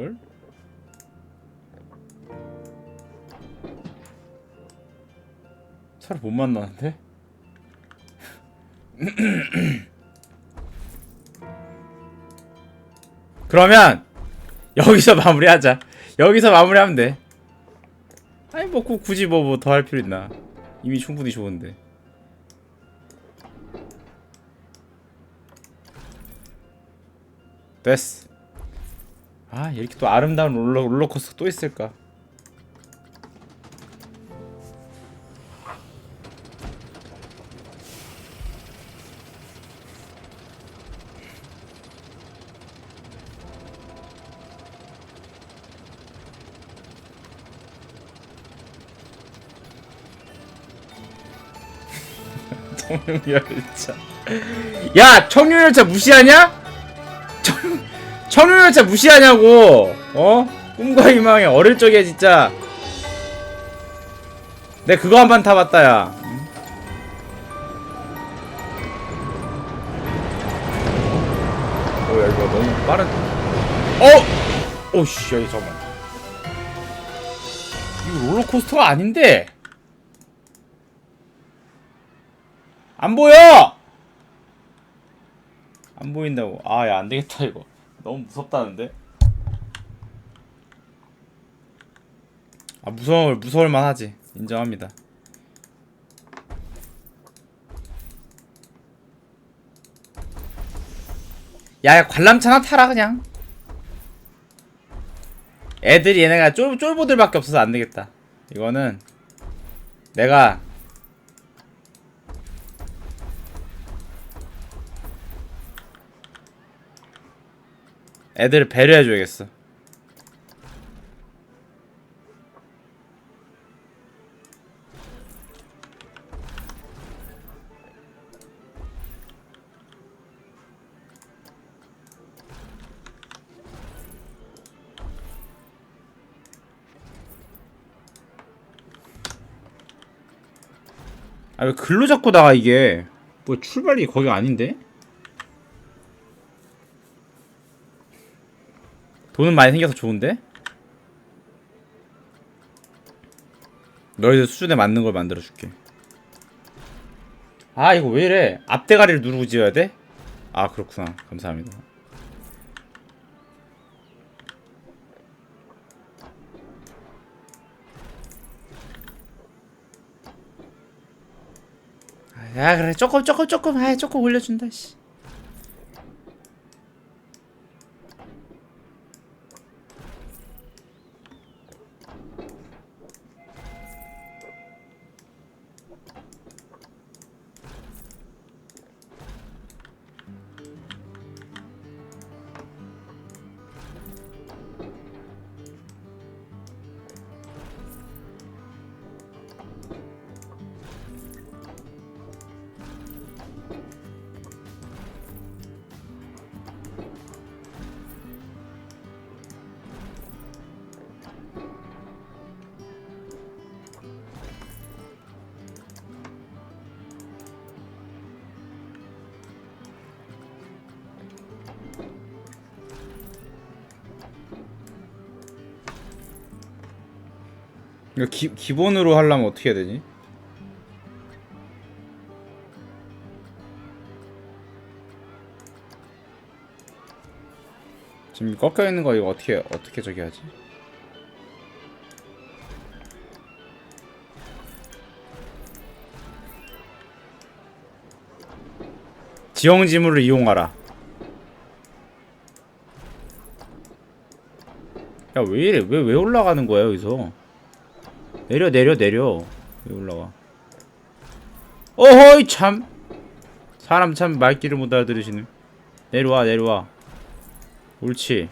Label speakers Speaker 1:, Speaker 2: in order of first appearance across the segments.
Speaker 1: 걸? 차를 못 만나는데? 그러면 여기서 마무리하자. 여기서 마무리하면 돼. 아니 뭐 구- 굳이 뭐 뭐 더 할 필요 있나? 이미 충분히 좋은데. 됐어. 아 이렇게 또 아름다운 롤러 롤러코스터 또 있을까? 청룡열차. 야 청룡열차 무시하냐? 청 청룡열차 무시하냐고? 어? 꿈과 희망에 어릴 적에 진짜. 내 그거 한 번 타봤다 야. 응? 어야 이거 너무 빠른. 어? 오씨 여기 잠깐. 이거 롤러코스터가 아닌데. 안 보여! 안 보인다고. 아, 야, 안 되겠다, 이거. 너무 무섭다는데? 아, 무서울, 무서울 만 하지. 인정합니다. 야, 야, 관람차나 타라, 그냥. 애들이 얘네가 쫄, 쫄보들밖에 없어서 안 되겠다. 이거는 내가 애들을 배려해줘야겠어. 아 왜 글로 잡고 나가 이게? 뭐 출발이 거기가 아닌데? 돈은 많이 생겨서 좋은데? 너희들 수준에 맞는 걸 만들어줄게. 아 이거 왜 이래? 앞대가리를 누르고 지어야 돼? 아 그렇구나. 감사합니다. 아, 야 그래 조금 조금 조금 아 조금 올려준다 씨. 이거 기, 기본으로 하려면 어떻게 해야 되지? 지금 꺾여 있는 거 이거 어떻게 어떻게 저기 하지? 지형 지물을 이용하라. 야 왜 이래? 왜 왜 올라가는 거야 여기서? 내려 내려 내려. 왜 올라와. 어허이 참. 사람 참 말귀를 못 알아들으시네. 내려와 내려와. 옳지.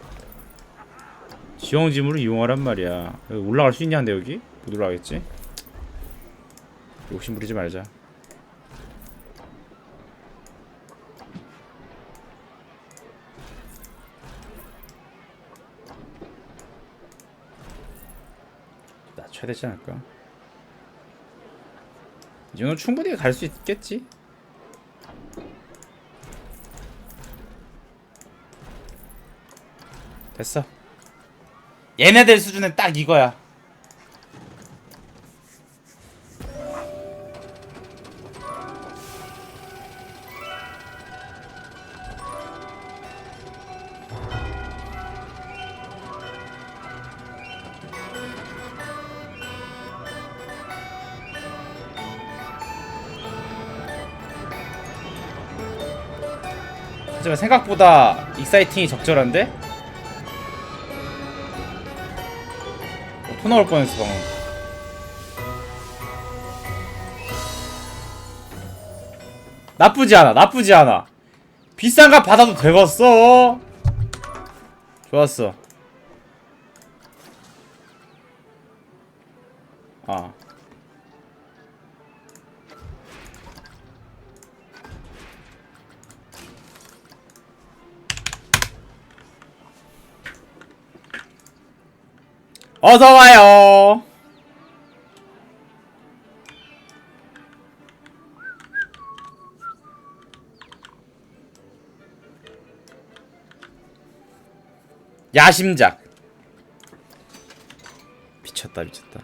Speaker 1: 지형지물을 이용하란 말이야. 올라갈 수 있냐는데 여기? 못 올라가겠지? 욕심 부리지 말자 낮춰야 되지 않을까? 이 정도 충분히 갈 수 있겠지? 됐어 얘네들 수준은 딱 이거야 하지만 생각보다 익사이팅이 적절한데? 어, 토 나올 뻔했어 방금. 나쁘지 않아 나쁘지 않아. 비싼 값 받아도 되겠어? 좋았어. 아 어서 와요. 야심작. 미쳤다 미쳤다.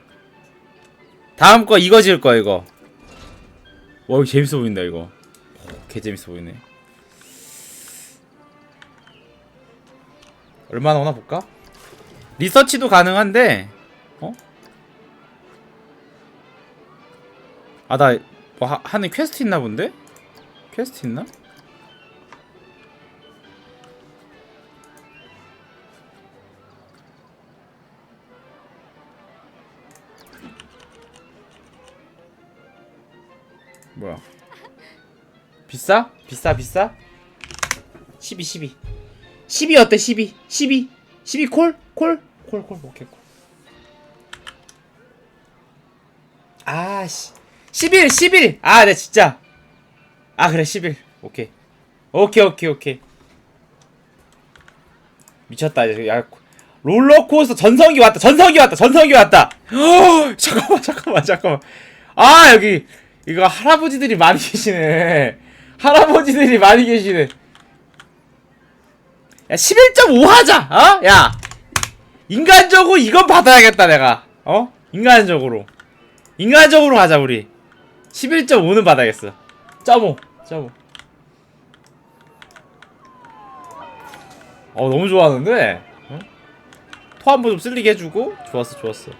Speaker 1: 다음 거 이거 지을 거야 이거. 와 이거 재밌어 보인다 이거. 개 재밌어 보이네. 얼마나 오나 볼까? 리서치도 가능한데 어? 아나 뭐 하, 하는 퀘스트 있나 본데? 퀘스트 있나? 뭐야 비싸? 비싸 비싸? 12 12 12 어때 12 12 12 콜? 콜? 콜, 콜, 오케이, 콜. 아 씨. 11, 11! 아, 네, 진짜. 아, 그래, 11. 오케이. 오케이, 오케이, 오케이. 미쳤다, 이제. 야, 롤러코스터 전성기 왔다, 전성기 왔다, 전성기 왔다! 허, 잠깐만, 잠깐만, 잠깐만. 아, 여기, 이거 할아버지들이 많이 계시네. 할아버지들이 많이 계시네. 야, 11.5 하자! 어? 야! 인간적으로 이건 받아야겠다 내가. 어? 인간적으로. 인간적으로 가자 우리. 11.5는 받아야겠어. 점오. 점오. 어 너무 좋아하는데? 어? 토 한번 좀 쓸리게 해주고? 좋았어 좋았어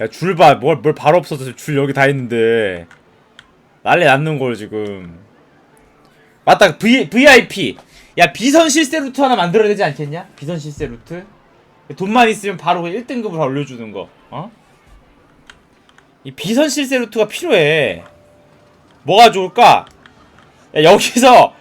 Speaker 1: 야, 줄 봐. 뭘, 뭘 바로 없어서 줄 여기 다 있는데. 난리 났는 걸, 지금. 맞다, v, VIP. 야, 비선 실세 루트 하나 만들어야 되지 않겠냐? 비선 실세 루트? 돈만 있으면 바로 1등급을 올려주는 거, 어? 이 비선 실세 루트가 필요해. 뭐가 좋을까? 야, 여기서